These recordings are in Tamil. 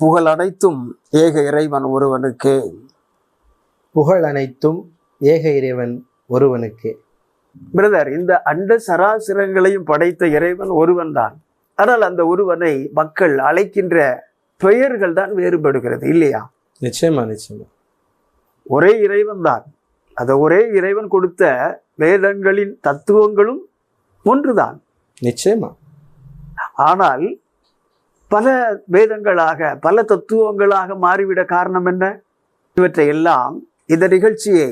புகழ் அனைத்தும் ஏக இறைவன் ஒருவனுக்கு. புகழ் அனைத்தும் ஏக இறைவன் ஒருவனுக்கே. பிரதர் இந்த அண்ட சராசரங்களையும் படைத்த இறைவன் ஒருவன் தான் ஆனால் அந்த ஒருவனை மக்கள் அழைக்கின்ற பெயர்கள் தான் வேறுபடுகிறது இல்லையா? நிச்சயமா நிச்சயமா. ஒரே இறைவன் தான் அந்த ஒரே இறைவன் கொடுத்த வேதங்களின் தத்துவங்களும் ஒன்றுதான். நிச்சயமா. ஆனால் பல வேதங்களாக பல தத்துவங்களாக மாறிவிட காரணம் என்ன? இவற்றை எல்லாம் இந்த நிகழ்ச்சியை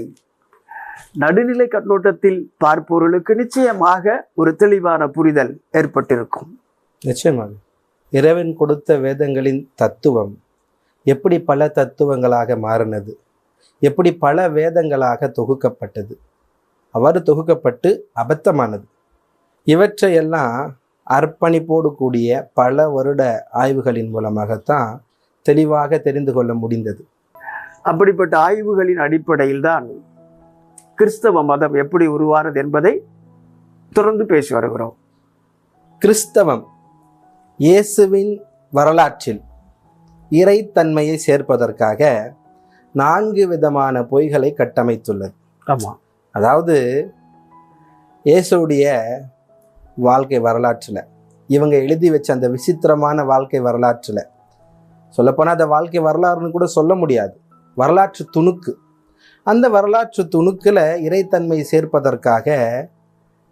நடுநிலை கண்ணோட்டத்தில் பார்ப்பவர்களுக்கு நிச்சயமாக ஒரு தெளிவான புரிதல் ஏற்பட்டிருக்கும். நிச்சயமாக. இறைவன் கொடுத்த வேதங்களின் தத்துவம் எப்படி பல தத்துவங்களாக மாறினது? எப்படி பல வேதங்களாக தொகுக்கப்பட்டது? அவ்வாறு தொகுக்கப்பட்டு அபத்தமானது. இவற்றையெல்லாம் அர்ப்பணிப்போடு கூடிய பல வருட ஆய்வுகளின் மூலமாகத்தான் தெளிவாக தெரிந்து கொள்ள முடிந்தது. அப்படிப்பட்ட ஆய்வுகளின் அடிப்படையில் தான் கிறிஸ்தவ மதம் எப்படி உருவானது என்பதை தொடர்ந்து பேசி வருகிறோம். கிறிஸ்தவம் இயேசுவின் வரலாற்றில் இறைத்தன்மையை சேர்ப்பதற்காக நான்கு விதமான பொய்களை கட்டமைத்துள்ளது. ஆமாம் அதாவது இயேசுடைய வாழ்க்கை வரலாற்றில் இவங்க எழுதி வச்ச அந்த விசித்திரமான வாழ்க்கை வரலாற்றில் சொல்லப்போனால் அந்த வாழ்க்கை வரலாறுன்னு கூட சொல்ல முடியாது. வரலாற்று துணுக்கு. அந்த வரலாற்று துணுக்கில் இறைத்தன்மை சேர்ப்பதற்காக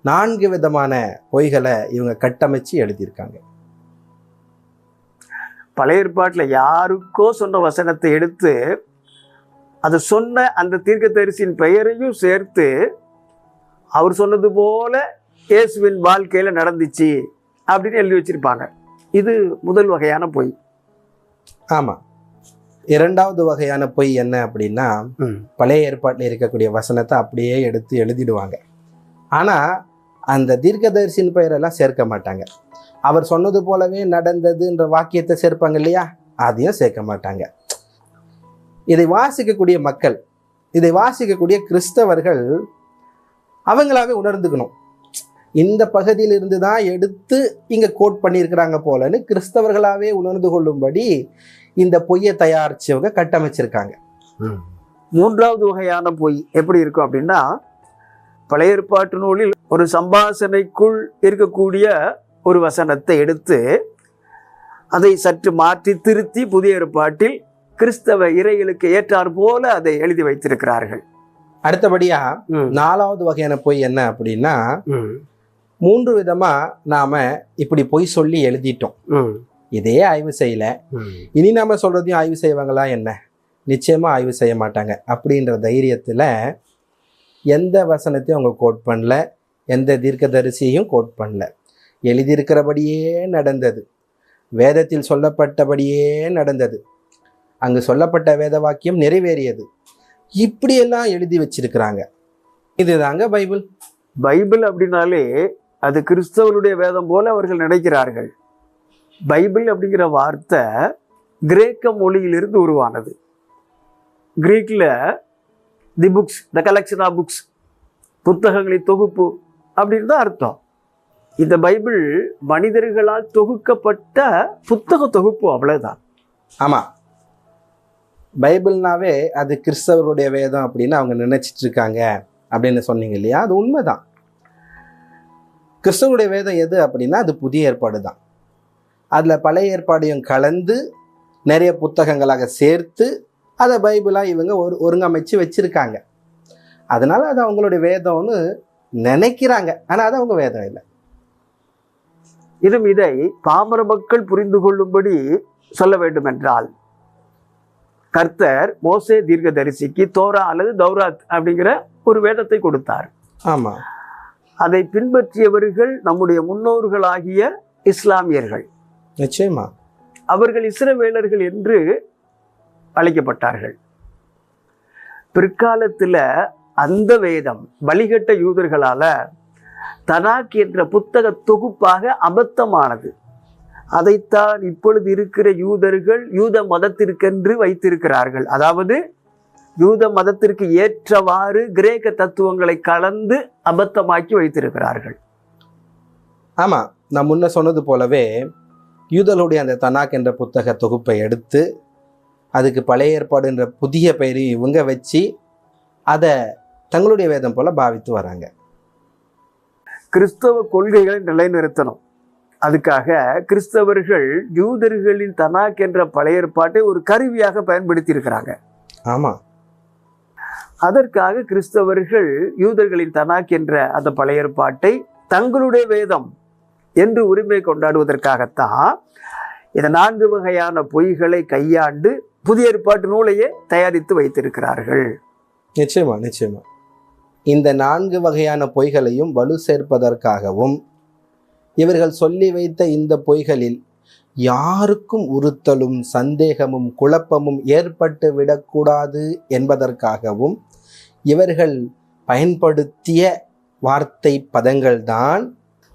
நான்கு விதமான பொய்களை இவங்க கட்டமைச்சு எழுதியிருக்காங்க. பழைய ஏற்பாட்டில் யாருக்கோ சொன்ன வசனத்தை எடுத்து அது சொன்ன அந்த தீர்க்கதரிசியின் பெயரையும் சேர்த்து அவர் சொன்னது போல இயேசுவின் வாழ்க்கையில நடந்துச்சு அப்படின்னு எழுதி வச்சிருப்பாங்க. இது முதல் வகையான பொய். ஆமாம் இரண்டாவது வகையான பொய் என்ன அப்படின்னா பழைய ஏற்பாட்டில் இருக்கக்கூடிய வசனத்தை அப்படியே எடுத்து எழுதிடுவாங்க. ஆனால் அந்த தீர்க்கதரிசியின் பெயரெல்லாம் சேர்க்க மாட்டாங்க. அவர் சொன்னது போலவே நடந்ததுன்ற வாக்கியத்தை சேர்ப்பாங்க இல்லையா? அதையும் சேர்க்க மாட்டாங்க. இதை வாசிக்கக்கூடிய மக்கள் இதை வாசிக்கக்கூடிய கிறிஸ்தவர்கள் அவங்களாவே உணர்ந்துக்கணும். இந்த பகுதியிலிருந்து தான் எடுத்து இங்கே கோட் பண்ணியிருக்கிறாங்க போலன்னு கிறிஸ்தவர்களாவே உணர்ந்து கொள்ளும்படி இந்த பொய்யை தயாரிச்சவங்க கட்டமைச்சிருக்காங்க. மூன்றாவது வகையான பொய் எப்படி இருக்கும் அப்படின்னா பழைய ஏற்பாட்டு நூலில் ஒரு சம்பாசனைக்குள் இருக்கக்கூடிய ஒரு வசனத்தை எடுத்து அதை சற்று மாற்றி திருத்தி புதிய ஏற்பாட்டில் கிறிஸ்தவ இறைகளுக்கு ஏற்றார் போல அதை எழுதி வைத்திருக்கிறார்கள். அடுத்தபடியா. நாலாவது வகையான பொய் என்ன அப்படின்னா. மூன்று விதமா நாம இப்படி பொய் சொல்லி எழுதிட்டோம். இதே ஆய்வு செய்யல. இனி நாம சொல்றதையும் ஆய்வு செய்வாங்களா என்ன? நிச்சயமா ஆய்வு செய்ய மாட்டாங்க. அப்படின்ற தைரியத்துல எந்த வசனத்தையும் அவங்க கோட் பண்ணல. எந்த தீர்க்கதரிசியையும் கோட் பண்ணல. எழுதியிருக்கிறபடியே நடந்தது. வேதத்தில் சொல்லப்பட்டபடியே நடந்தது. அங்கு சொல்லப்பட்ட வேத வாக்கியம் நிறைவேறியது. இப்படியெல்லாம் எழுதி வச்சிருக்கிறாங்க. இதுதாங்க பைபிள். பைபிள் அப்படின்னாலே அது கிறிஸ்தவருடைய வேதம் போல அவர்கள் நினைக்கிறார்கள். பைபிள் அப்படிங்கிற வார்த்தை கிரேக்க மொழியிலிருந்து உருவானது. கிரீக்கில் the books the collection of books புத்தகங்களின் தொகுப்பு அப்படின்னு தான் அர்த்தம். இந்த பைபிள் மனிதர்களால் தொகுக்கப்பட்ட புத்தக தொகுப்பு அவ்வளவுதான். ஆமா. பைபிள்னாவே அது கிறிஸ்தவருடைய வேதம் அப்படின்னு அவங்க நினைச்சிட்டு இருக்காங்க அப்படின்னு சொன்னீங்க இல்லையா? அது உண்மைதான். கிறிஸ்தவருடைய வேதம் எது அப்படின்னா அது புதிய ஏற்பாடு தான் அதில் பழைய ஏற்பாடையும் கலந்து நிறைய புத்தகங்களாக சேர்த்து அதை பைபிளாக இவங்க ஒரு ஒருங்கமைச்சு வச்சிருக்காங்க. அதனால் அது அவங்களுடைய வேதம்னு நினைக்கிறாங்க. ஆனால் அது அவங்க வேதம் இல்லை. இதும் இதை பாமர மக்கள் புரிந்து கொள்ளும்படி சொல்ல வேண்டும் என்றால் கர்த்தர் மோசே தீர்க்கதரிசிக்கு தோரா அல்லது தௌராத் அப்படிங்கிற ஒரு வேதத்தை கொடுத்தார். ஆமாம் அதை பின்பற்றியவர்கள் நம்முடைய முன்னோர்களாகிய இஸ்லாமியர்கள். நிச்சயமா. அவர்கள் இஸ்ரவேலர்கள் என்று அழைக்கப்பட்டார்கள். பிற்காலத்துல அந்த வேதம் வழிகட்ட யூதர்களால தனாக் என்ற புத்தக தொகுப்பாக அபத்தமானது. அதைத்தான் இப்பொழுது இருக்கிற யூதர்கள் யூத மதத்திற்கென்று வைத்திருக்கிறார்கள். அதாவது யூத மதத்திற்கு ஏற்றவாறு கிரேக்க தத்துவங்களை கலந்து அபத்தமாக்கி வைத்திருக்கிறார்கள். ஆமா நான் முன்ன சொன்னது போலவே யூதலுடைய அந்த தனாக் என்ற புத்தக தொகுப்பை எடுத்து அதுக்கு பழைய ஏற்பாடு என்ற புதிய பெயரையும் இவங்க வச்சு அதை தங்களுடைய வேதம் போல பாவித்து வராங்க. கிறிஸ்தவ கொள்கைகளை நிலைநிறுத்தணும். அதுக்காக கிறிஸ்தவர்கள் யூதர்களின் தனாக் என்ற பழைய ஏற்பாட்டை ஒரு கருவியாக பயன்படுத்தி இருக்கிறாங்க ஆமா. அதற்காக கிறிஸ்தவர்கள் யூதர்களின் தனாக் என்ற அந்த பழைய ஏற்பாட்டை தங்களுடைய வேதம் என்று உரிமை கொண்டாடுவதற்காகத்தான் இந்த நான்கு வகையான பொய்களை கையாண்டு புதிய ஏற்பாட்டு நூலையே தயாரித்து வைத்திருக்கிறார்கள். நிச்சயமா நிச்சயமா. இந்த நான்கு வகையான பொய்களையும் வலு சேர்ப்பதற்காகவும் இவர்கள் சொல்லி வைத்த இந்த பொய்களில் யாருக்கும் உறுத்தலும் சந்தேகமும் குழப்பமும் ஏற்பட்டு விடக்கூடாது என்பதற்காகவும் இவர்கள் பயன்படுத்திய வார்த்தை பதங்கள்தான்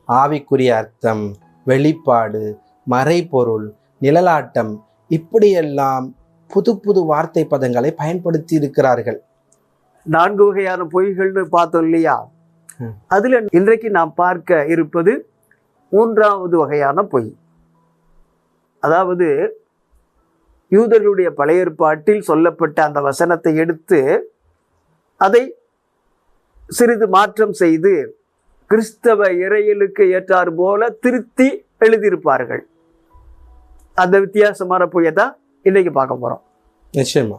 ஆவிக்குரிய அர்த்தம் வெளிப்பாடு மறைபொருள் நிழலாட்டம். இப்படியெல்லாம் புது புது வார்த்தை பதங்களை பயன்படுத்தி இருக்கிறார்கள். நான்கு வகையான பொய்கள்னு பார்த்தோம் இல்லையா. அதுல இன்றைக்கு நாம் பார்க்க இருப்பது மூன்றாவது வகையான பொய். அதாவது யூதர்களுடைய பழைய ஏற்பாட்டில் சொல்லப்பட்ட அந்த வசனத்தை எடுத்து அதை சிறிது மாற்றம் செய்து கிறிஸ்தவ இறையலுக்கு ஏற்றார் போல திருத்தி எழுதியிருப்பார்கள். அந்த வித்தியாசமான பொய்யை தான் இன்னைக்கு பார்க்க போகிறோம் நிச்சயமா.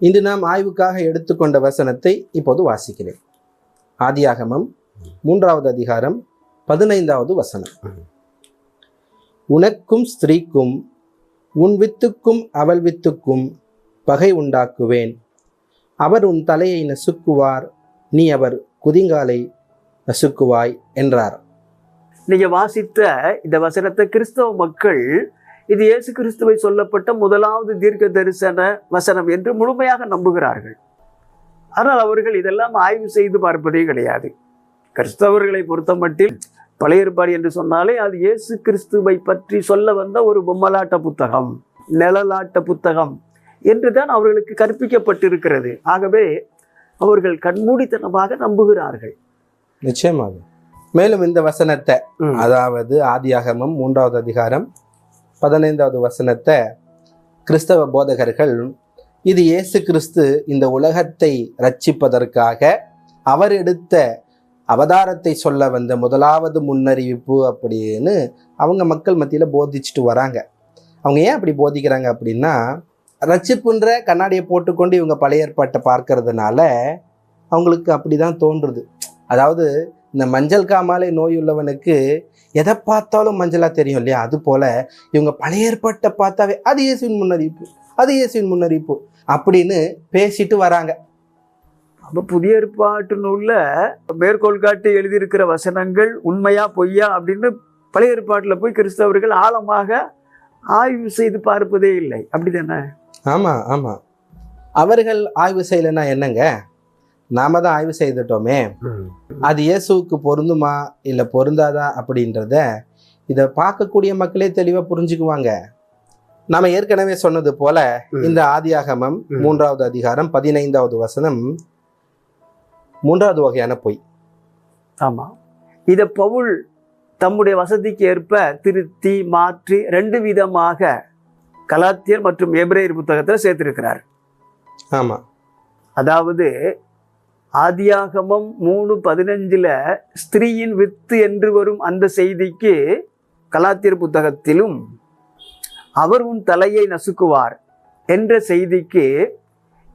இன்று நாம் ஆய்வுக்காக எடுத்துக்கொண்ட வசனத்தை இப்போது வாசிக்கிறேன். ஆதியாகமம் மூன்றாவது அதிகாரம் பதினைந்தாவது வசனம். உனக்கும் ஸ்திரீக்கும் உன் வித்துக்கும் அவள் வித்துக்கும் பகை உண்டாக்குவேன். அவர் உன் தலையை நசுக்குவார் நீ அவர் குதிங்காலை நசுக்குவாய் என்றார். நீங்க வாசித்த இந்த வசனத்தை கிறிஸ்தவ மக்கள் இது இயேசு கிறிஸ்துவை சொல்லப்பட்ட முதலாவது தீர்க்க தரிசன வசனம் என்று முழுமையாக நம்புகிறார்கள். ஆனால் அவர்கள் இதெல்லாம் ஆய்வு செய்து பார்ப்பதே கிடையாது. கிறிஸ்தவர்களை பொறுத்தமட்டில் பழைய ஏற்பாடு என்று சொன்னாலே அது இயேசு கிறிஸ்துவை பற்றி சொல்ல வந்த ஒரு பொம்மலாட்ட புத்தகம் நிழலாட்ட புத்தகம் என்றுதான் அவர்களுக்கு கற்பிக்கப்பட்டிருக்கிறது. ஆகவே அவர்கள் கண்மூடித்தனமாக நம்புகிறார்கள். நிச்சயமாக. மேலும் இந்த வசனத்தை அதாவது ஆதியாகமம் மூன்றாவது அதிகாரம் பதினைந்தாவது வசனத்தை கிறிஸ்தவ போதகர்கள் இது இயேசு கிறிஸ்து இந்த உலகத்தை ரட்சிப்பதற்காக அவர் எடுத்த அவதாரத்தை சொல்ல வந்த முதலாவது முன்னறிவிப்பு அப்படின்னு அவங்க மக்கள் மத்தியில் போதிச்சுட்டு வராங்க. அவங்க ஏன் அப்படி போதிக்கிறாங்க அப்படின்னா ரச்சிப்புன்ற கண்ணாடியை போட்டுக்கொண்டு இவங்க பழைய ஏற்பாட்டை பார்க்கறதுனால அவங்களுக்கு அப்படி தான் தோன்றுது. அதாவது இந்த மஞ்சள் காமாலை நோய் உள்ளவனுக்கு எதை பார்த்தாலும் மஞ்சளாக தெரியும் இல்லையா? அது போல் இவங்க பழைய ஏற்பாட்டை பார்த்தாவே அது இயேசுவின் முன்னறிவிப்பு அது இயேசுவின் முன்னறிவிப்பு அப்படின்னு பேசிட்டு வராங்க. அப்போ புதிய ஏற்பாட்டு நூல்ல மேற்கோள் காட்டி எழுதியிருக்கிற வசனங்கள் உண்மையா பொய்யா அப்படின்னு பழைய ஏற்பாட்டில் போய் கிறிஸ்தவர்கள் ஆழமாக ஆய்வு செய்து பார்ப்பதே இல்லை. அப்படிதானே? ஆமா ஆமா. அவர்கள் ஆய்வு செய்யலைன்னா என்னங்க? நாம தான் ஆய்வு செய்துட்டோமே. அது இயேசுவுக்கு பொருந்துமா? இல்லை பொருந்தாதா? அப்படின்றத இதை பார்க்கக்கூடிய மக்களே தெளிவாக புரிஞ்சுக்குவாங்க. நாம ஏற்கனவே சொன்னது போல இந்த ஆதியாகமம். மூன்றாவது அதிகாரம் பதினைந்தாவது வசனம் மூன்றாவது வகையான பொய். ஆமா. இதை பவுல் தம்முடைய வசதிக்கு ஏற்ப திருத்தி மாற்றி ரெண்டு விதமாக கலாத்தியர் மற்றும் எபிரேயர் புத்தகத்தில் சேர்த்திருக்கிறார். ஆமா. அதாவது ஆதியாகமம் மூணு பதினஞ்சுல ஸ்திரீயின் வித்து என்று வரும் அந்த செய்திக்கு கலாத்தியர் புத்தகத்திலும் அவர் உன் தலையை நசுக்குவார் என்ற செய்திக்கு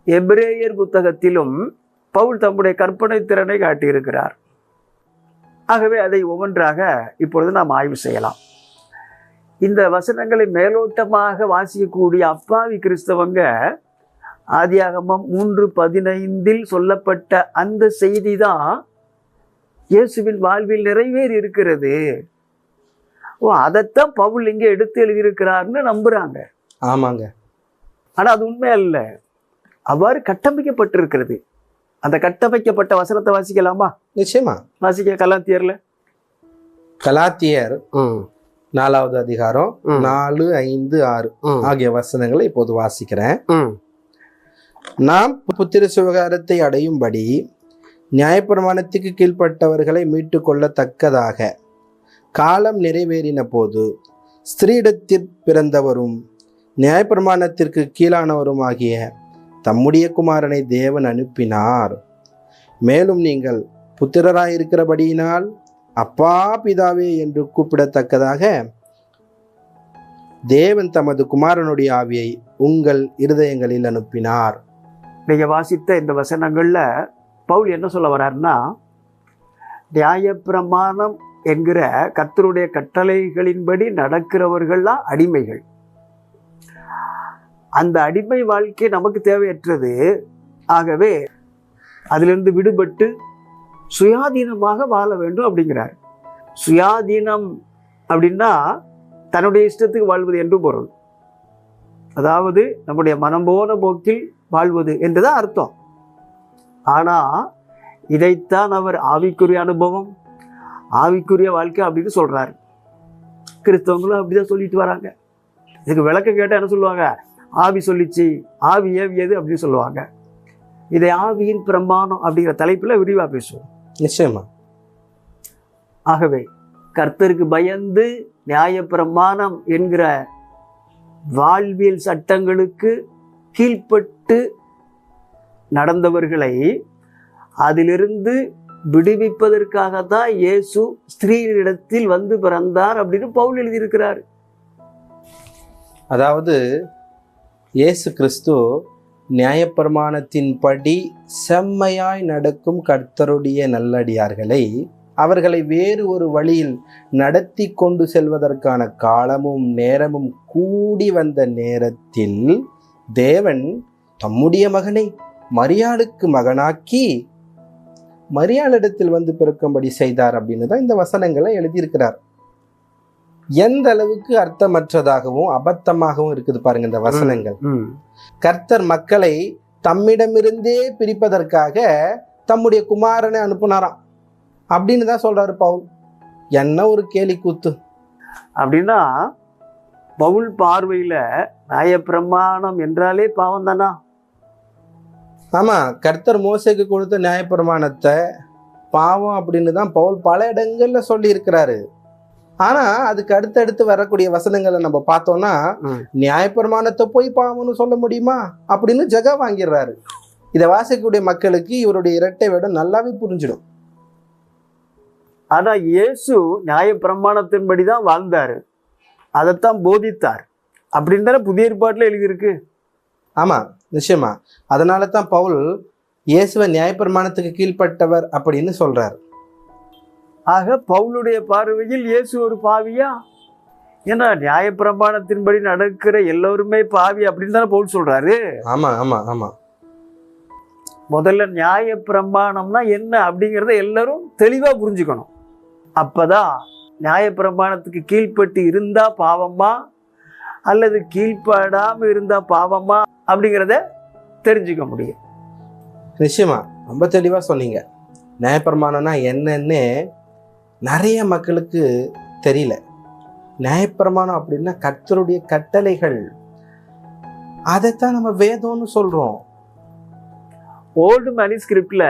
எபிரேயர் புத்தகத்திலும் பவுல் தம்முடைய கற்பனை திறனை காட்டியிருக்கிறார். ஆகவே அதை ஒவ்வொன்றாக இப்பொழுது நாம் ஆய்வு செய்யலாம். இந்த வசனங்களை மேலோட்டமாக வாசிக்கக்கூடிய அப்பாவி கிறிஸ்தவங்க ஆதியாகமம் மூன்று பதினைந்தில் சொல்லப்பட்ட அந்த செய்தி தான் இயேசுவின் வாழ்வில் நிறைவேறி இருக்கிறது. ஓ அதைத்தான் பவுல் இங்கே எடுத்து எழுதியிருக்கிறார்னு நம்புறாங்க. ஆமாங்க. ஆனா அது உண்மை அல்ல. அவ்வாறு கட்டமைக்கப்பட்டிருக்கிறது. அந்த கட்டமைக்கப்பட்ட வசனத்தை வாசிக்கலாமா? நிச்சயமா. வாசிக்க கலாத்தியர்ல? கலாத்தியர் நாலாவது அதிகாரம் நாலு ஐந்து ஆறு ஆகிய வசனங்களை இப்போது வாசிக்கிறேன். நாம் புத்திர சுவிகாரத்தை அடையும்படி நியாயப்பிரமாணத்துக்கு கீழ்ப்பட்டவர்களை மீட்டு கொள்ளத்தக்கதாக காலம் நிறைவேறின போது ஸ்திரீடத்தில் பிறந்தவரும் நியாயப்பிரமாணத்திற்கு கீழானவருமாகிய தம்முடைய குமாரனை தேவன் அனுப்பினார். மேலும் நீங்கள் புத்திரராயிருக்கிறபடியினால் அப்பா பிதாவே என்று கூப்பிடத்தக்கதாக தேவன் தமது குமாரனுடைய ஆவியை உங்கள் இருதயங்களில் அனுப்பினார். நீங்க வாசித்த இந்த வசனங்கள்ல பவுல் என்ன சொல்ல வர்றாருன்னா நியாயப்பிரமாணம் என்கிற கர்த்தருடைய கட்டளைகளின்படி நடக்கிறவர்கள்லாம் அடிமைகள். அந்த அடிமை வாழ்க்கை நமக்கு தேவையற்றது. ஆகவே அதிலிருந்து விடுபட்டு சுயாதீனமாக வாழ வேண்டும் அப்படிங்கிறார். சுயாதீனம் அப்படின்னா தன்னுடைய இஷ்டத்துக்கு வாழ்வது என்று பொருள். அதாவது நம்முடைய மனம் போன போக்கில் வாழ்வது என்றுதான் அர்த்தம். ஆனால் இதைத்தான் அவர் ஆவிக்குரிய அனுபவம் ஆவிக்குரிய வாழ்க்கை அப்படின்னு சொல்கிறார் கிறிஸ்தவங்களும் அப்படிதான் சொல்லிட்டு வராங்க. இதுக்கு விளக்கம் கேட்டால் என்ன சொல்லுவாங்க? ஆவி சொல்லிச்சு ஆவி ஏவியது அப்படின்னு சொல்லுவாங்க. இதை ஆவியின் பிரமாணம் அப்படிங்கிற தலைப்பில் விரிவாக பேசுவோம். நிச்சயமா. ஆகவே கர்த்தருக்கு பயந்து நியாயப்பிரமாணம் என்கிற வாழ்வியல் சட்டங்களுக்கு கீழ்ப்பட்டு நடந்தவர்களை அதிலிருந்து விடுவிப்பதற்காக தான் இயேசு ஸ்திரீனிடத்தில் வந்து பிறந்தார் அப்படின்னு பவுல் எழுதியிருக்கிறார். அதாவது இயேசு கிறிஸ்து நியாயப்பிரமாணத்தின்படி செம்மையாய் நடக்கும் கர்த்தருடைய நல்லடியார்களை அவர்களை வேறு ஒரு வழியில் நடத்தி கொண்டு செல்வதற்கான காலமும் நேரமும் கூடி வந்த நேரத்தில் தேவன் தம்முடைய மகனை மரியாளுக்கு மகனாக்கி மரியாளிடத்தில் வந்து பிறக்கும்படி செய்தார் அப்படின்னு தான் இந்த வசனங்களை எழுதியிருக்கிறார். எந்த அளவுக்கு அர்த்தமற்றதாகவும் அபத்தமாகவும் இருக்குது பாருங்க இந்த வசனங்கள். கர்த்தர் மக்களை தம்மிடமிருந்தே பிரிப்பதற்காக தம்முடைய குமாரனை அனுப்புனாராம். அப்படின்னு தான் சொல்றாரு பவுல். என்ன ஒரு கேலி கூத்து. அப்படின்னா பவுல் பார்வையில நியாயப்பிரமாணம் என்றாலே பாவம் தானா ஆமா கர்த்தர் மோசைக்கு கொடுத்த நியாயப்பிரமாணத்தை பாவம் அப்படின்னு தான் பவுல் பல இடங்கள்ல சொல்லி இருக்கிறாரு ஆனா அதுக்கு அடுத்தடுத்து வரக்கூடிய வசனங்களை நம்ம பார்த்தோம்னா. நியாயப்பிரமாணத்தை போய் பாவம்னு சொல்ல முடியுமா? அப்படின்னு ஜெகா வாங்கிடுறாரு. இதை வாசிக்கக்கூடிய மக்களுக்கு இவருடைய இரட்டை வேடம் நல்லாவே புரிஞ்சிடும். ஆனா இயேசு நியாயப்பிரமாணத்தின்படி தான் வாழ்ந்தாரு. அதைத்தான் போதித்தார். அப்படின்னு தானே புதிய ஏற்பாட்டில் எழுதியிருக்கு. ஆமா நிச்சயமா. அதனால தான் பவுல் இயேசுவை நியாயப்பிரமாணத்துக்கு கீழ்ப்பட்டவர் அப்படின்னு சொல்றாரு. ஆக பவுலுடைய பார்வையில் இயேசு ஒரு பாவியா? ஏன்னா நியாயப்பிரமாணத்தின்படி நடக்கிற எல்லோருமே பாவி அப்படின்னு தானே பவுல் சொல்றாரு. ஆமா ஆமா ஆமா. முதல்ல நியாயப்பிரமாணம்னா என்ன அப்படிங்கிறத எல்லாரும் தெளிவா புரிஞ்சுக்கணும். அப்பதான் நியாயப்பிரமாணத்துக்கு கீழ்ப்பட்டு இருந்தா பாவமா? அல்லது கீழ்ப்படாம இருந்தா பாவமா? அப்படிங்கிறத தெரிஞ்சுக்க முடியும். நிச்சயமா. ரொம்ப தெளிவா சொன்னீங்க. நியாயப்பிரமாணம்னா என்னன்னு நிறைய மக்களுக்கு தெரியல. நியாயப்பிரமாணம் அப்படின்னா கர்த்தருடைய கட்டளைகள். அதைத்தான் நம்ம வேதம்னு சொல்றோம். ஓல்டு மேனிஸ்கிரிப்ட்ல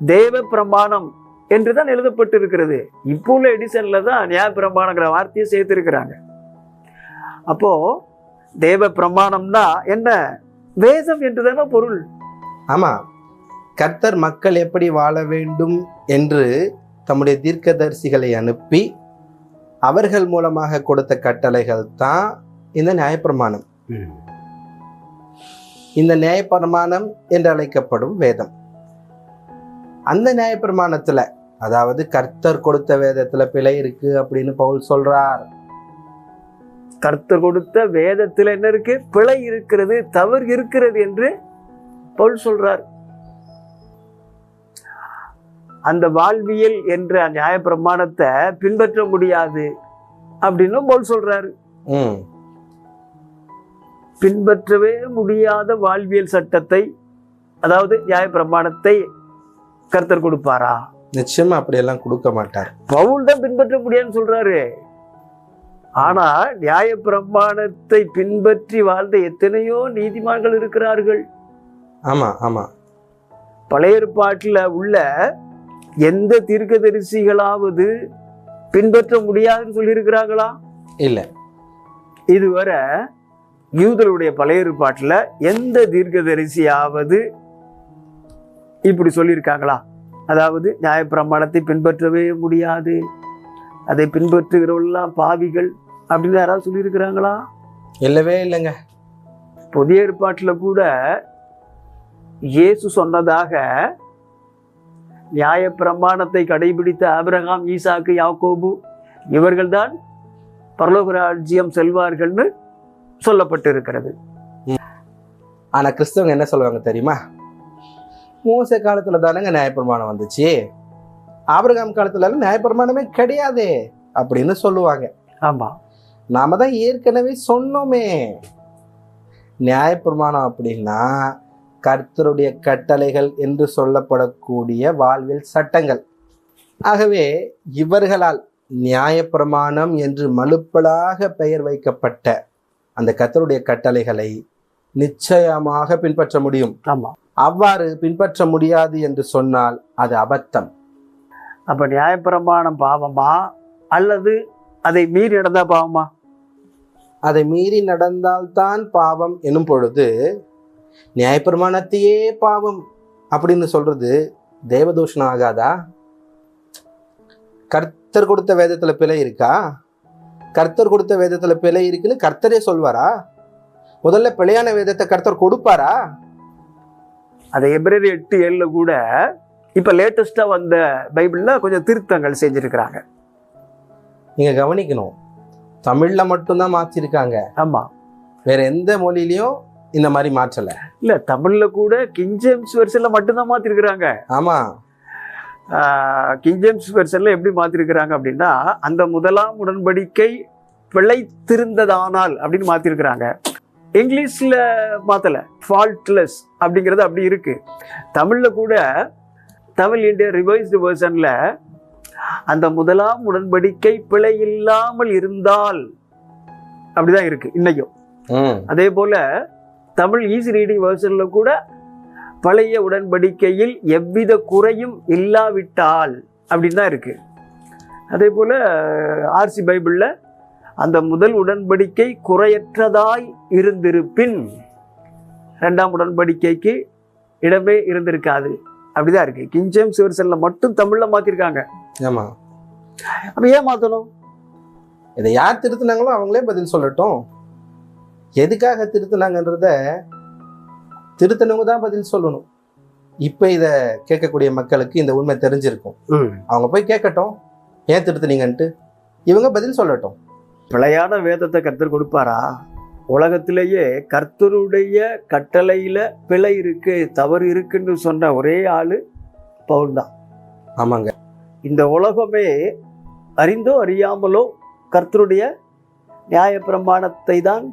தேவ பிரமாணம் என்று தான் எழுதப்பட்டு இருக்கிறது இப்போ உள்ள எடிசன்ல தான் நியாய பிரமாணங்கிற வார்த்தையை சேர்த்திருக்கிறாங்க. அப்போ தேவ பிரமாணம்னா என்ன? வேதம் என்று தானே பொருள். ஆமா. கர்த்தர் மக்கள் எப்படி வாழ வேண்டும் என்று தம்முடைய தீர்க்கதரிசிகளை அனுப்பி அவர்கள் மூலமாக கொடுத்த கட்டளைகள் தான் இந்த நியாயப்பிரமாணம். இந்த நியாயப்பிரமாணம் என்று அழைக்கப்படும் வேதம். அந்த நியாயப்பிரமாணத்துல அதாவது கர்த்தர் கொடுத்த வேதத்துல பிழை இருக்கு அப்படின்னு பவுல் சொல்றார். கர்த்தர் கொடுத்த வேதத்தில் என்ன இருக்கு? பிழை இருக்கிறது தவறு இருக்கிறது என்று பவுல் சொல்றார். அந்த வாழ்வியல் என்ற நியாய பிரமாணத்தை பின்பற்ற முடியாது அப்படின்னு பவுல் சொல்றாரு. பின்பற்றவே முடியாத வாழ்வியல் சட்டத்தை அதாவது நியாய பிரமாணத்தை கர்த்தர் கொடுப்பாரா? நிச்சயமா அப்படியெல்லாம் கொடுக்க மாட்டார். பவுல் தான் பின்பற்ற முடியாதுன்னு சொல்றாரு. ஆனா நியாய பிரமாணத்தை பின்பற்றி வாழ்ந்த எத்தனையோ நீதிமான்கள் இருக்கிறார்கள். ஆமா ஆமா. பழைய ஏற்பாட்டில் உள்ள எந்த தீர்க்கதரிசிகளாவது பின்பற்ற முடியாதுன்னு சொல்லியிருக்கிறாங்களா இல்ல. இதுவரை யூதருடைய பழைய ஏற்பாட்டில் எந்த தீர்க்கதரிசியாவது இப்படி சொல்லியிருக்காங்களா அதாவது நியாயப்பிரமாணத்தை பின்பற்றவே முடியாது. அதை பின்பற்றுகிறவர்கள்லாம் பாவிகள் அப்படின்னு யாராவது சொல்லியிருக்கிறாங்களா? இல்லவே இல்லைங்க. புதிய ஏற்பாட்டில் கூட இயேசு சொன்னதாக நியாயப்பிரமாணத்தை கடைபிடித்த ஆபிரகாம் ஈசாக்கு யாக்கோபு இவர்கள்தான் பரலோக ராஜ்யம் செல்வார்கள்னு சொல்லப்பட்டிருக்கிறது. ஆனா கிறிஸ்தவங்க என்ன சொல்லுவாங்க தெரியுமா? மோச காலத்துல தானங்க நியாயப்பிரமாணம் வந்துச்சு. ஆபிரகாம் காலத்துல எல்லாம் நியாயப்பிரமாணமே கிடையாதே அப்படின்னு சொல்லுவாங்க. ஆமா. நாம தான் ஏற்கனவே சொன்னோமே. நியாயப்பிரமாணம் அப்படின்னா கர்த்தருடைய கட்டளைகள் என்று சொல்லப்படக்கூடிய வாழ்வில் சட்டங்கள். ஆகவே இவர்களால் நியாயப்பிரமாணம் என்று மலுப்பலாக பெயர் வைக்கப்பட்ட அந்த கர்த்தருடைய கட்டளைகளை நிச்சயமாக பின்பற்ற முடியும். ஆமா. அவ்வாறு பின்பற்ற முடியாது என்று சொன்னால் அது அபத்தம். அப்ப நியாயப்பிரமாணம் பாவமா? அல்லது அதை மீறி நடந்தா பாவமா? அதை மீறி நடந்தால்தான் பாவம் எனும் பொழுது நியாயப்பிரமாணத்தையே பாவம் அப்படின்னு சொல்றது தேவதூஷணம் ஆகாதா? கர்த்தர் கொடுத்த வேதத்துல பிழை இருக்கா? கர்த்தர் கொடுத்த வேதத்துல பிழை இருக்குன்னு கர்த்தரே சொல்வாரா? முதல்ல பிழையான வேதத்தை கர்த்தர் கொடுப்பாரா? அதை எபிரேர் எட்டு ஏழுல கூட இப்ப லேட்டஸ்டா வந்த பைபிள்ல கொஞ்சம் திருத்தங்கள் செஞ்சிருக்கிறாங்க. நீங்க கவனிக்கணும். தமிழ்ல மட்டும்தான் மாத்திருக்காங்க. ஆமா. வேற எந்த மொழியிலையும் இந்த மாதிரி மாற்றல. இல்ல தமிழ்ல கூட கிங் ஜேம்ஸ் வெர்ஷன்ல மட்டும்தான் மாத்திருக்கிறாங்க. ஆமா. கிங் ஜேம்ஸ் வெர்ஷன்ல எப்படி மாத்திருக்கிறாங்க அப்படின்னா அந்த முதலாம் உடன்படிக்கை பிழைத்திருந்ததானால் அப்படின்னு மாத்திருக்கிறாங்க. இங்கிலீஷ்ல மாத்தல ஃபால்ட்லெஸ் அப்படிங்கிறது அப்படி இருக்கு. தமிழ்ல கூட தமிழ் இந்திய ரிவைஸ்டு வெர்ஷன்ல அந்த முதலாம் உடன்படிக்கை பிழை இல்லாமல் இருந்தால் அப்படிதான் இருக்கு இன்னைக்கும் அதே போல தமிழ் ஈஸி ரீடிங் வெர்ஷன்ல கூட பழைய உடன்படிக்கையில் எவ்வித குறையும் இல்லாவிட்டால் அப்படின்னு தான் இருக்கு. அதே போல ஆர்சி பைபிள்ல அந்த முதல் உடன்படிக்கை குறையற்றதாய் இருந்திருப்பின் ரெண்டாம் உடன்படிக்கைக்கு இடமே இருந்திருக்காது. அப்படிதான் இருக்கு. கிங் ஜேம்ஸ் வெர்ஷன்ல மட்டும் தமிழ்ல மாத்திருக்காங்க. ஆமா. அப்ப ஏன் மாத்தணும்? இதை யார் திருத்தினாங்களோ அவங்களே பதில் சொல்லட்டும். எதுக்காக திருத்தினாங்கன்றத திருத்தினவங்க தான் பதில் சொல்லணும். இப்போ இதை கேட்கக்கூடிய மக்களுக்கு இந்த உண்மை தெரிஞ்சிருக்கும். அவங்க போய் கேட்கட்டும். ஏன் திருத்துனீங்கன்ட்டு? இவங்க பதில் சொல்லட்டும். பிழையான வேதத்தை கர்த்தர் கொடுப்பாரா? உலகத்திலேயே கர்த்தருடைய கட்டளையில பிழை இருக்கு தவறு இருக்குன்னு சொன்ன ஒரே ஆளு பவுல் தான். ஆமாங்க. இந்த உலகமே அறிந்தோ அறியாமலோ கர்த்தருடைய நியாயப்பிரமாணத்தை தான்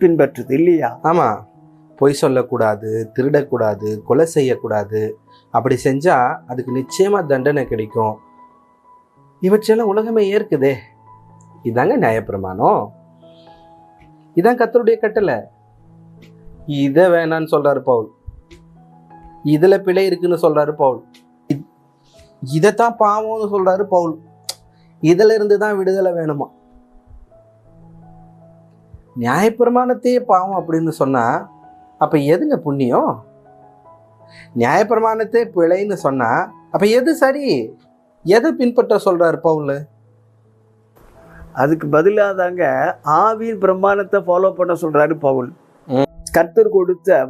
பின்பற்றுது இல்லையா? ஆமாம் பொய் சொல்லக்கூடாது திருடக்கூடாது கொலை செய்யக்கூடாது. அப்படி செஞ்சால் அதுக்கு நிச்சயமாக தண்டனை கிடைக்கும். இவற்றெல்லாம் உலகமே ஏற்குதே. இதாங்க நியாயப்பிரமாணம். இதான் கத்தருடைய கட்டளை. இதை வேணான்னு சொல்கிறாரு பவுல். இதில் பிழை இருக்குன்னு சொல்கிறாரு பவுல். இத்- இதைத்தான் பாவம்னு சொல்கிறாரு பவுல். இதிலிருந்து தான் விடுதலை வேணுமா? நியாயப்பிரமாணத்தையே பாவம் அப்படின்னு சொன்னா அப்ப எதுங்க புண்ணியம்? நியாயப்பிரமாணத்தை பிழைன்னு சொன்னா அப்ப எது சரி? எதை பின்பற்ற சொல்றாரு பவுல்? அதுக்கு பதிலாக தாங்க ஆவியின் பிரமாணத்தை ஃபாலோ பண்ண சொல்றாரு பவுல். கர்த்தர் கொடுத்த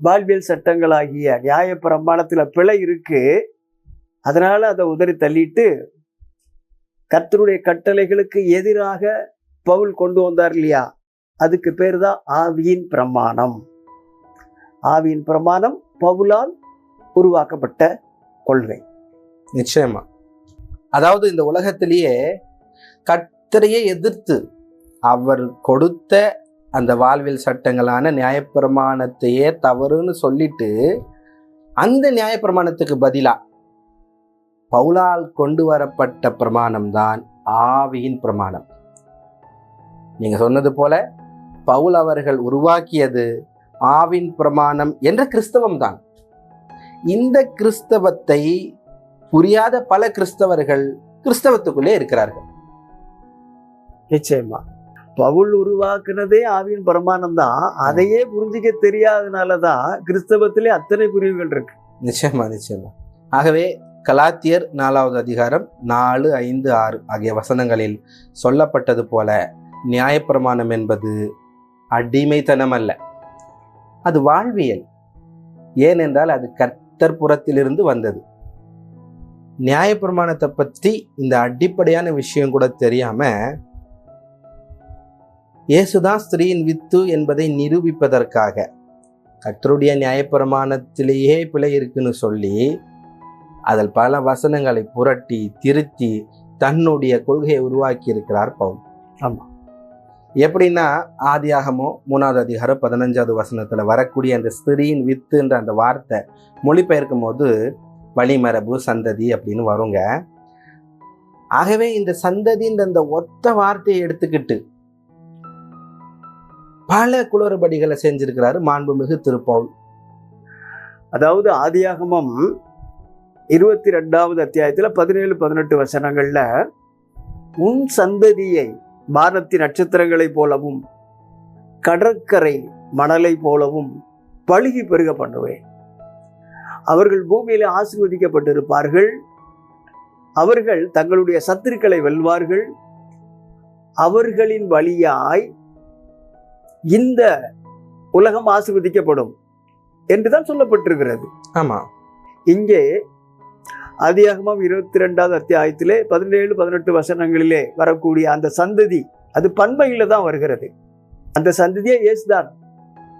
வாழ்வியல் சட்டங்களாகிய நியாய பிரமாணத்துல பிழை இருக்கு. அதனால அதை உதறி தள்ளிட்டு கர்த்தருடைய கட்டளைகளுக்கு எதிராக பவுல் கொண்டு வந்தார் இல்லையா? அதுக்கு பேர் தான் ஆவியின் பிரமாணம். ஆவியின் பிரமாணம் பவுலால் உருவாக்கப்பட்ட கொள்கை. நிச்சயமா. அதாவது இந்த உலகத்திலேயே கர்த்தரையே எதிர்த்து அவர் கொடுத்த அந்த வாழ்வியல் சட்டங்களான நியாயப்பிரமாணத்தையே தவறுன்னு சொல்லிட்டு அந்த நியாயப்பிரமாணத்துக்கு பதிலாக பவுலால் கொண்டு வரப்பட்ட பிரமாணம் தான் ஆவியின் பிரமாணம். நீங்க சொன்னது போல பவுல் அவர்கள் உருவாக்கியது ஆவின் பிரமாணம் என்ற கிறிஸ்தவம் தான் இந்த கிறிஸ்தவத்தை புரியாத பல கிறிஸ்தவர்கள் கிறிஸ்தவத்துக்குள்ளே இருக்கிறார்கள். நிச்சயமா. பவுல் உருவாக்குனதே ஆவியின் பிரமாணம் தான். அதையே புரிஞ்சிக்க தெரியாதனாலதான் கிறிஸ்தவத்திலே அத்தனை பிரிவுகள் இருக்கு. நிச்சயமா நிச்சயமா. ஆகவே கலாத்தியர் நாலாவது அதிகாரம் நாலு ஐந்து ஆறு ஆகிய வசனங்களில் சொல்லப்பட்டது போல நியாயப்பிரமாணம் என்பது அடிமைத்தனம் அல்ல அது வாழ்வியல். ஏனென்றால் அது கர்த்தர் புறத்திலிருந்து வந்தது. நியாயப்பிரமாணத்தை பற்றி இந்த அடிப்படையான விஷயம் கூட தெரியாம இயேசுதான் ஸ்திரீயின் வித்து என்பதை நிரூபிப்பதற்காக கர்த்தருடைய நியாயப்பிரமாணத்திலேயே பிழை இருக்குன்னு சொல்லி அதில் பல வசனங்களை புரட்டி திருத்தி தன்னுடைய கொள்கையை உருவாக்கி இருக்கிறார் பவுல். ஆமாம் எப்படின்னா ஆதியாகமோ மூணாவது அதிகாரம் பதினஞ்சாவது வசனத்தில் வரக்கூடிய அந்த ஸ்திரீன் வித்துன்ற அந்த வார்த்தை மொழிபெயர்க்கும் போது வழிமரபு சந்ததி அப்படின்னு வருங்க. ஆகவே இந்த சந்ததின்ற அந்த ஒத்த வார்த்தையை எடுத்துக்கிட்டு பல குளறுபடிகளை செஞ்சிருக்கிறாரு மாண்புமிகு திருப்பவுல். அதாவது ஆதியாகமம் இருபத்தி ரெண்டாவது அத்தியாயத்தில் பதினேழு பதினெட்டு வசனங்களில் உன் சந்ததியை வானத்தின் நட்சத்திரங்களைப் போலவும் கடற்கரை மணலை போலவும் பழுகி பெருக பண்ணுவேன் அவர்கள் பூமியில ஆசீர்வதிக்கப்பட்டிருப்பார்கள். அவர்கள் தங்களுடைய சத்துருக்களை வெல்வார்கள். அவர்களின் வழியாய் இந்த உலகம் ஆசீர்வதிக்கப்படும் என்றுதான் சொல்லப்பட்டிருக்கிறது. ஆமா. இங்கே ஆதியாகமம் இருபத்தி ரெண்டாவது அத்தியாயத்திலே பதினேழு பதினெட்டு வசனங்களிலே வரக்கூடிய அந்த சந்ததி அது பன்மையில தான் வருகிறது. அந்த சந்ததியே இயேசுதான்.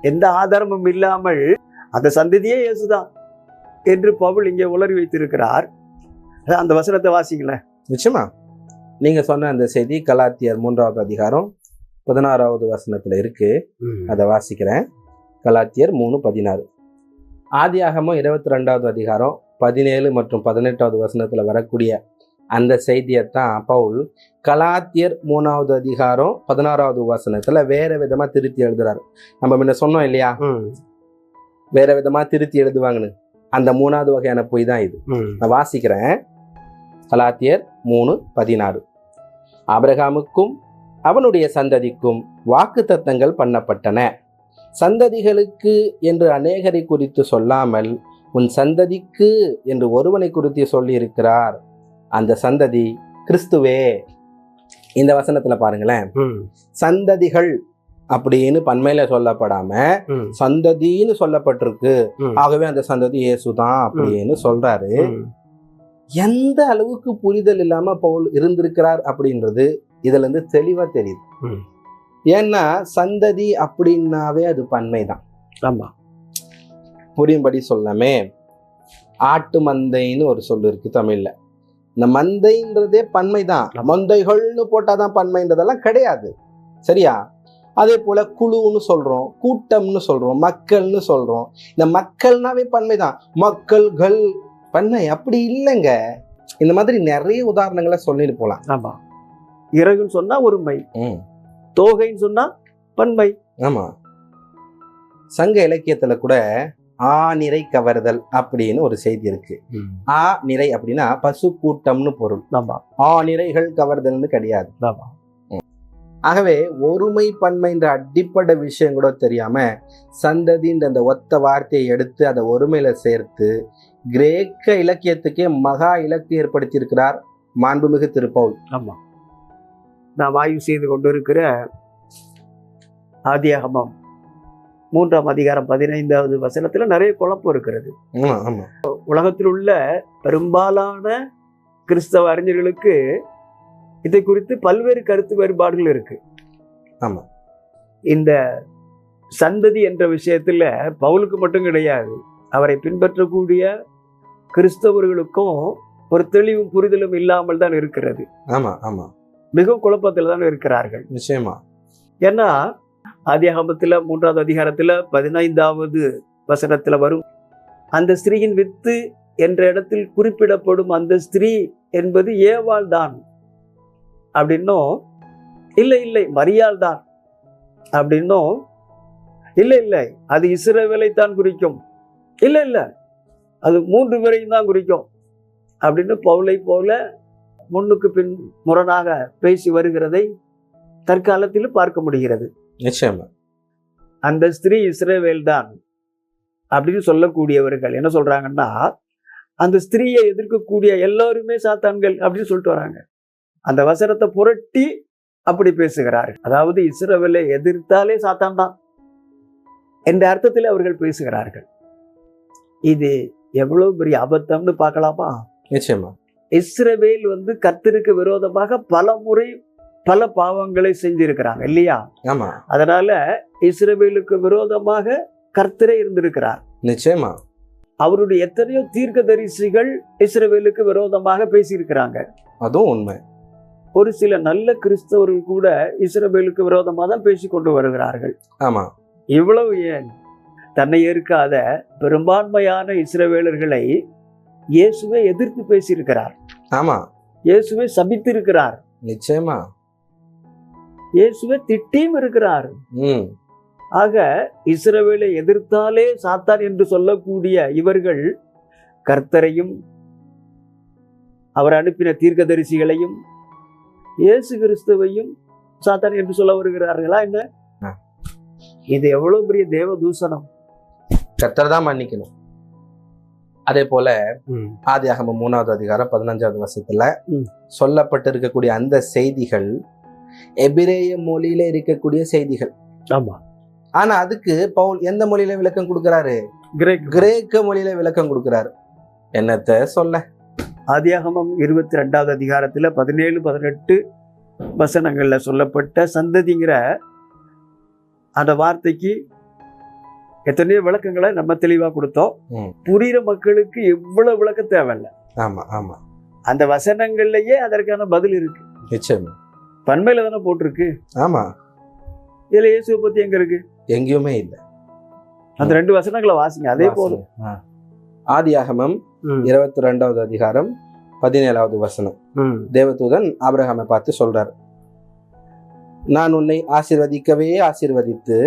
எந்த ஆதாரமும் இல்லாமல் அந்த சந்ததியே இயேசுதான் என்று பவுல் இங்கே உளறி வைத்திருக்கிறார். அந்த வசனத்தை வாசிங்களேன். நிச்சயமா. நீங்க சொன்ன அந்த செய்தி கலாத்தியர் மூன்றாவது அதிகாரம் பதினாறாவது வசனத்துல இருக்கு. அதை வாசிக்கிறேன். கலாத்தியர் மூணு பதினாறு. ஆதியாகமம் இருபத்தி ரெண்டாவது அதிகாரம் பதினேழு மற்றும் பதினெட்டாவது வசனத்துல வரக்கூடிய அந்த செய்தியைத்தான் பவுல் கலாத்தியர் மூணாவது அதிகாரம் பதினாறாவது வசனத்துல வேற விதமா திருத்தி எழுதுறாரு. நம்ம முன்ன சொன்னோம் இல்லையா? வேற விதமா திருத்தி எழுதுவாங்கன்னு. அந்த மூணாவது வகையான பொய் தான் இது. நான் வாசிக்கிறேன். கலாத்தியர் மூணு பதினாறு. ஆபிரகாமுக்கும் அவனுடைய சந்ததிக்கும் வாக்கு தத்தங்கள் பண்ணப்பட்டன. சந்ததிகளுக்கு என்று அநேகரை குறித்து சொல்லாமல் உன் சந்ததிக்கு என்று ஒருவனை குறித்து சொல்லியிருக்கிறார். அந்த சந்ததி கிறிஸ்துவே. இந்த வசனத்துல பாருங்களேன். சந்ததிகள் அப்படின்னு பன்மையில சொல்லப்படாம சந்ததின்னு சொல்லப்பட்டிருக்கு. ஆகவே அந்த சந்ததி இயேசுதான் அப்படின்னு சொல்றாரு. எந்த அளவுக்கு புரிதல் இல்லாம பவுல் இருந்திருக்கிறார் அப்படின்றது இதுல இருந்து தெளிவா தெரியுது. ஏன்னா சந்ததி அப்படின்னாவே அது பன்மைதான். ஆமா. புரியும்படி சொல்லாமே. ஆட்டு மந்தைன்னு ஒரு சொல் இருக்கு தமிழ்ல. இந்த மந்தைன்றதே பன்மைதான். மந்தைகள்னு போட்டாதான் பன்மைன்றதெல்லாம் கிடையாது. சரியா? அதே போல குழுன்னு சொல்றோம் கூட்டம்னு சொல்றோம் மக்கள்னு சொல்றோம். இந்த மக்கள்னாவே பன்மைதான். மக்கள்கள் பன்மை அப்படி இல்லைங்க. இந்த மாதிரி நிறைய உதாரணங்களை சொல்லிட்டு போலாம். ஆமா. இறகுன்னு சொன்னா ஒருமை. தோகைன்னு சொன்னா பன்மை. ஆமா. சங்க இலக்கியத்துல கூட ஆ நிறை கவர்தல் அப்படின்னு ஒரு செய்தி இருக்கு. ஆ நிறை அப்படின்னா பசு கூட்டம்னு பொருள். ஆ நிறைகள் கவர்தல்னு கிடையாது. ஆகவே ஒருமை பன்மைன்ற அடிப்படை விஷயம் கூட தெரியாம சந்ததின்ற அந்த ஒத்த வார்த்தையை எடுத்து அதை ஒருமையில சேர்த்து கிரேக்க இலக்கியத்துக்கே மகா இலக்கு ஏற்படுத்தியிருக்கிறார் மாண்புமிகு திருப்பவுல். ஆமா. நாம் ஆய்வு செய்து கொண்டிருக்கிற ஆதியாகமம். மூன்றாம் அதிகாரம் பதினைந்தாவது வசனத்துல நிறைய குழப்பம் இருக்கிறது. உலகத்தில் உள்ள பெரும்பாலான கிறிஸ்தவ அறிஞர்களுக்கு இதை குறித்து பல்வேறு கருத்து வேறுபாடுகள் இருக்கு. ஆமா. இந்த சந்ததி என்ற விஷயத்துல பவுலுக்கு மட்டும் கிடையாது அவரை பின்பற்றக்கூடிய கிறிஸ்தவர்களுக்கும் ஒரு தெளிவும் புரிதலும் இல்லாமல் தான் இருக்கிறது. ஆமா ஆமா. மிகவும் குழப்பத்தில் தான் இருக்கிறார்கள். நிச்சயமா. ஏன்னா ஆதியாகமத்தில் மூன்றாவது அதிகாரத்தில் பதினைந்தாவது வசனத்தில் வரும். அந்த ஸ்திரீயின் வித்து என்ற இடத்தில் குறிப்பிடப்படும் அந்த ஸ்திரீ என்பது ஏவாள் தான் அப்படின்னும் இல்லை இல்லை மரியாள் தான் அப்படின்னும் இல்லை இல்லை அது இஸ்ரேவேலை தான் குறிக்கும். இல்லை இல்லை அது மூன்று பேரையும் தான் குறிக்கும் அப்படின்னு பவுலை போல முன்னுக்கு பின் முரணாக பேசி வருகிறதை தற்காலத்தில் பார்க்க முடிகிறது. நிச்சயமா. அந்த ஸ்திரீ இஸ்ரவேல் தான் அப்படின்னு சொல்லக்கூடியவர்கள் என்ன சொல்றாங்கன்னா அந்த ஸ்திரீயை எதிர்க்கக்கூடிய எல்லாருமே சாத்தான்கள் அப்படின்னு சொல்லிட்டு வராங்க. அந்த வசனத்தை புரட்டி அப்படி பேசுகிறார்கள். அதாவது இஸ்ரவேலை எதிர்த்தாலே சாத்தான் தான் என்ற அர்த்தத்தில் அவர்கள் பேசுகிறார்கள். இது எவ்வளவு பெரிய அபத்தம்னு பார்க்கலாமா? நிச்சயமா. இஸ்ரவேல் வந்து கர்த்தருக்கு விரோதமாக பல முறை பல பாவங்களை செஞ்சிருக்கிறாங்க இல்லையா? ஆமா. அதனால இஸ்ரவேலுக்கு விரோதமாக கர்த்தரே இருந்திருக்கிறார். நிச்சயமா. அவருடைய எத்தனையோ தீர்க்கதரிசிகள் இஸ்ரவேலுக்கு விரோதமாக பேசியிருக்கிறாங்க. அதுவும் உண்மை. ஒரு சில நல்ல கிறிஸ்தவர்கள் கூட இஸ்ரவேலுக்கு விரோதமாக தான் பேசி கொண்டு வருகிறார்கள். ஆமா. இவ்வளவு ஏன்? தன்னை ஏற்காத பெரும்பான்மையான இஸ்ரவேலர்களை இயேசுவை எதிர்த்து பேசியிருக்கிறார். ஆமா. இயேசுவை சபித்திருக்கிறார். நிச்சயமா. இயேசுவை திட்டியும் இருக்கிறார். ம். ஆக இஸ்ரவேலை எதிர்த்தாலே சாத்தான் என்று சொல்லக்கூடிய இவர்கள் கர்த்தரையும் அவர் அனுப்பின தீர்க்கதரிசிகளையும் இயேசு கிறிஸ்துவையும் சாத்தான் என்று சொல்ல வருகிறார்களா என்ன. இது எவ்வளவு பெரிய தேவ தூஷணம் கர்த்தர் தான் மன்னிக்கணும். அதே போல ஆதியாகமம் மூணாவது அதிகாரம் பதினஞ்சாவது வருஷத்துல. சொல்லப்பட்டிருக்கக்கூடிய அந்த செய்திகள் எபிரேய மொழியில இருக்கக்கூடிய செய்திகள். ஆமா. ஆனா அதுக்கு பவுல் எந்த மொழியில விளக்கம் கொடுக்கிறாரு? கிரேக் கிரேக்க மொழியில விளக்கம் கொடுக்கிறாரு. என்னத்த சொல்ல? ஆதியாகமம் இருபத்தி ரெண்டாவது அதிகாரத்துல பதினேழு பதினெட்டு வசனங்கள்ல சொல்லப்பட்ட சந்ததிங்கிற அந்த வார்த்தைக்கு எத்தனையோ விளக்கங்களை நம்ம தெளிவா கொடுத்தோம். ம். புரியுற மக்களுக்கு எவ்வளவு விளக்கம் தேவையில்ல. ஆமா ஆமா. அந்த வசனங்கள்லயே அதற்கான பதில் இருக்கு. நிச்சயமா. பண்மையில தானே போட்டிருக்கு ஆமா இதுல இயேசுவை பத்தி எங்க இருக்கு எங்கேயுமே இல்லை அந்த ரெண்டு வசனங்களை வாசிங்க அதே போதும் ஆ. ஆதியாகமம் இருபத்தி ரெண்டாவது அதிகாரம் பதினேழாவது வசனம். தேவதூதன் ஆபிரகாமை பார்த்து சொல்றார் நான் உன்னை ஆசீர்வதிக்கவே ஆசீர்வதித்து.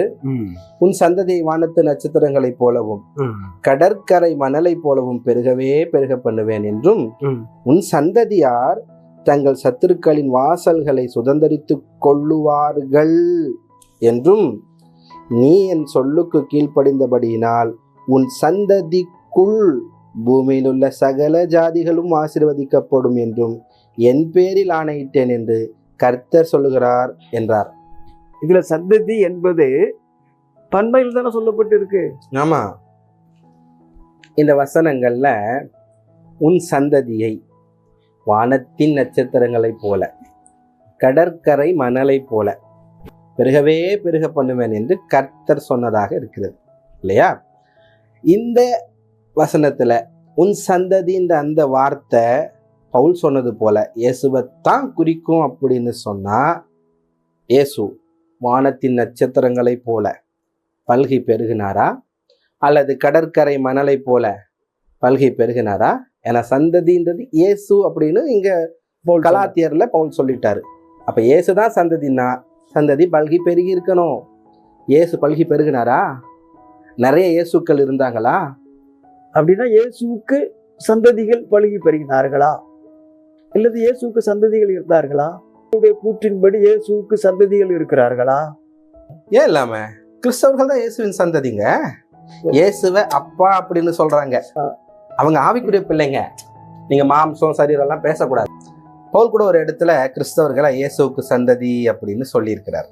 உன் சந்ததியை வானத்து நட்சத்திரங்களைப் போலவும். கடற்கரை மணலைப் போலவும் பெருகவே பெருக பண்ணுவேன் என்றும். உன் சந்ததியார் தங்கள் சத்துருக்களின் வாசல்களை சுதந்தரித்துக் கொள்ளுவார்கள் என்றும் நீ என் சொல்லுக்கு கீழ்ப்படிந்தபடியினால் உன் சந்ததிக்குள் பூமியில் உள்ள சகல ஜாதிகளும் ஆசீர்வதிக்கப்படும் என்றும் என் பேரில் ஆணையிட்டேன் என்று கர்த்தர் சொல்லுகிறார் என்றார். இதுல சந்ததி என்பது பண்மையில் தானே சொல்லப்பட்டு இருக்கு ஆமா. இந்த வசனங்கள்ல உன் சந்ததியை வானத்தின் நட்சத்திரங்களைப் போல கடற்கரை மணலைப் போல. பெருகவே பெருக பண்ணுவேன் என்று கர்த்தர் சொன்னதாக இருக்கிறது இல்லையா? இந்த வசனத்தில் உன் சந்ததின்ற அந்த வார்த்தை பவுல் சொன்னது போல இயேசுவைத்தான் குறிக்கும் அப்படின்னு சொன்னால் இயேசு வானத்தின் நட்சத்திரங்களைப் போல பல்கி பெருகினாரா? அல்லது கடற்கரை மணலை போல பல்கி பெருகினாரா? ஏன்னா சந்ததின்றது இயேசு அப்படின்னு இங்க கலாத்தியர்ல பவுல் சொல்லிட்டாரு. அப்ப இயேசு தான் சந்ததினா சந்ததி பல்கி பெருகி இருக்கணும். இயேசு பல்கி பெருகினாரா? நிறைய இயேசுக்கள் இருந்தாங்களா? அப்படின்னா இயேசுவுக்கு சந்ததிகள் பழுகி பெருகினார்களா? அல்லது இயேசுவுக்கு சந்ததிகள் இருந்தார்களா? அவருடைய கூற்றின்படி இயேசுவுக்கு சந்ததிகள் இருக்கிறார்களா? ஏன் இல்லாம? கிறிஸ்தவர்கள் தான் இயேசுவின் சந்ததிங்க. இயேசுவை அப்பா அப்படின்னு சொல்றாங்க. அவங்க ஆவிக்குரிய பிள்ளைங்க. நீங்கள் மாம்சம் சரீரம்லாம் பேசக்கூடாது. பவுல் கூட ஒரு இடத்துல கிறிஸ்தவர்களை இயேசுவுக்கு சந்ததி அப்படின்னு சொல்லியிருக்கிறார்.